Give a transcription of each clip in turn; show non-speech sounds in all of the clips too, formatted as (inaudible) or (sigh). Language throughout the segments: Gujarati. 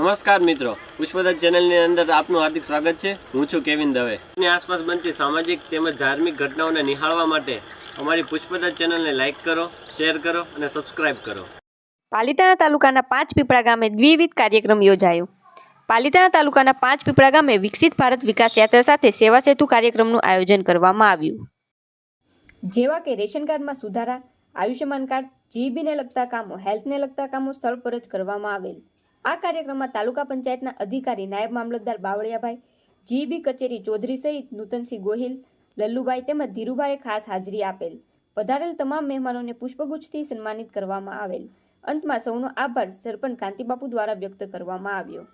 નમસ્કાર મિત્રો. પુષ્પદત્ત ચેનલની અંદર આપનું હાર્દિક સ્વાગત છે. હું છું કેવિન દવે. ની આસપાસ બનતી સામાજિક તેમજ ધાર્મિક ઘટનાઓને નિહાળવા માટે અમારી પુષ્પદત્ત ચેનલને લાઇક કરો શેર કરો અને સબસ્ક્રાઇબ કરો. પાલિતાણા તાલુકાના પાંચ પીપળા ગામે દ્વિવિધ કાર્યક્રમ યોજાયો. પાલિતાણા તાલુકાના પાંચ પીપળા ગામે વિકસિત ભારત વિકાસ યાત્રા સાથે સેવા સેતુ કાર્યક્રમનું આયોજન કરવામાં આવ્યું. જેવા કે રેશન કાર્ડમાં સુધારા આયુષ્યમાન કાર્ડ જીબીને લગતા કામો હેલ્થને લગતા કામો સ્થળ પર જ કરવામાં આવેલ. આ કાર્યક્રમમાં તાલુકા પંચાયતના અધિકારી નાયબ મામલતદાર બાવળિયાભાઈ, જીબી કચેરી ચૌધરી સહિત નૂતનસિંહ ગોહિલ, લલ્લુભાઈ તેમજ ધીરુભાઈએ ખાસ હાજરી આપેલ. પધારેલ તમામ મહેમાનોને પુષ્પગુચ્છથી સન્માનિત કરવામાં આવેલ. અંતમાં સૌનો આભાર સરપંચ કાંતિબાપુ દ્વારા વ્યક્ત કરવામાં આવ્યો.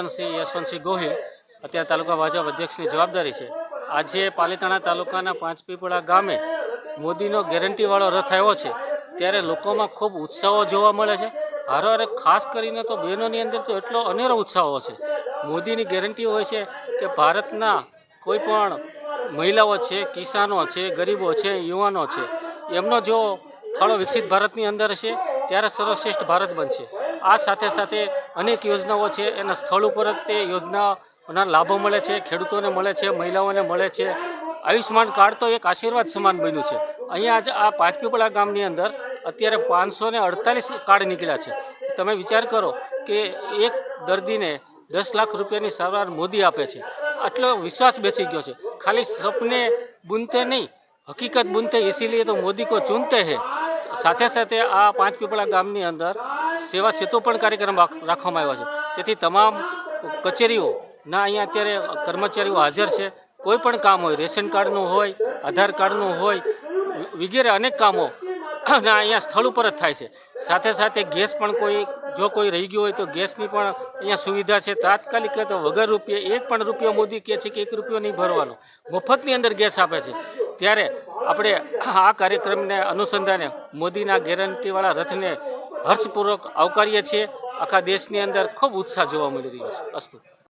નામ યશવંતસિંહ ગોહિલ, અત્યારે તાલુકા ભાજપ અધ્યક્ષની જવાબદારી છે. આજે પાલિતાણા તાલુકાના પાંચપીપળા ગામે મોદીનો ગેરંટીવાળો રથ આવ્યો છે. ત્યારે લોકોમાં ખૂબ ઉત્સાહો જોવા મળે છે. હારે ખાસ કરીને તો બહેનોની અંદર તો એટલો અનેરો ઉત્સાહો છે. મોદીની ગેરંટી હોય છે કે ભારતના કોઈ પણ મહિલાઓ છે, કિસાનો છે, ગરીબો છે, યુવાનો છે, એમનો જો ફાળો વિકસિત ભારતની અંદર હશે, ત્યારે સર્વશ્રેષ્ઠ ભારત બનશે. આ સાથે સાથે અનેક યોજનાઓ છે. એના સ્થળ ઉપર જ તે યોજનાઓના લાભો મળે છે, ખેડૂતોને મળે છે, મહિલાઓને મળે છે. આયુષ્યમાન કાર્ડ તો એક આશીર્વાદ સમાન બન્યું છે. અહીંયા જ આ પાંચપીપળા ગામની અંદર અત્યારે પાંચસો ને અડતાલીસ કાર્ડ નીકળ્યા છે. તમે વિચાર કરો કે એક દર્દીને દસ લાખ રૂપિયાની સારવાર મોદી આપે છે. આટલો વિશ્વાસ બેસી ગયો છે. ખાલી સપને બુનતે નહીં, હકીકત બુનતે ઇસીલીએ તો મોદી કો ચૂનતે હે. સાથે સાથે આ પાંચ પીપળા ગામની અંદર સેવા સેતુ પણ કાર્યક્રમ રાખ- રાખવામાં આવ્યો છે. તેથી તમામ કચેરીઓના અહીંયા અત્યારે કર્મચારીઓ હાજર છે. કોઈ પણ કામ હોય, રેશન કાર્ડનું હોય, આધાર કાર્ડનું હોય, વગેરે અનેક કામો (clears throat) ના અહીંયા સ્થળ ઉપર જ થાય છે. સાથે સાથે ગેસ પણ કોઈ, જો કોઈ રહી ગયો હોય તો ગેસની પણ અહીંયા સુવિધા છે. તાત્કાલિક તો વગર રૂપિયા, એક પણ રૂપિયો મોદી કહે છે કે એક રૂપિયો નહીં ભરવાનો. મફતની અંદર ગેસ આપે છે. ત્યારે આપણે આ કાર્યક્રમને અનુસંધાને મોદીના ગેરંટીવાળા રથને હર્ષપૂર્વક આવકારીએ છીએ. આખા દેશની અંદર ખૂબ ઉત્સાહ જોવા મળી રહ્યો છે. અસ્તુ.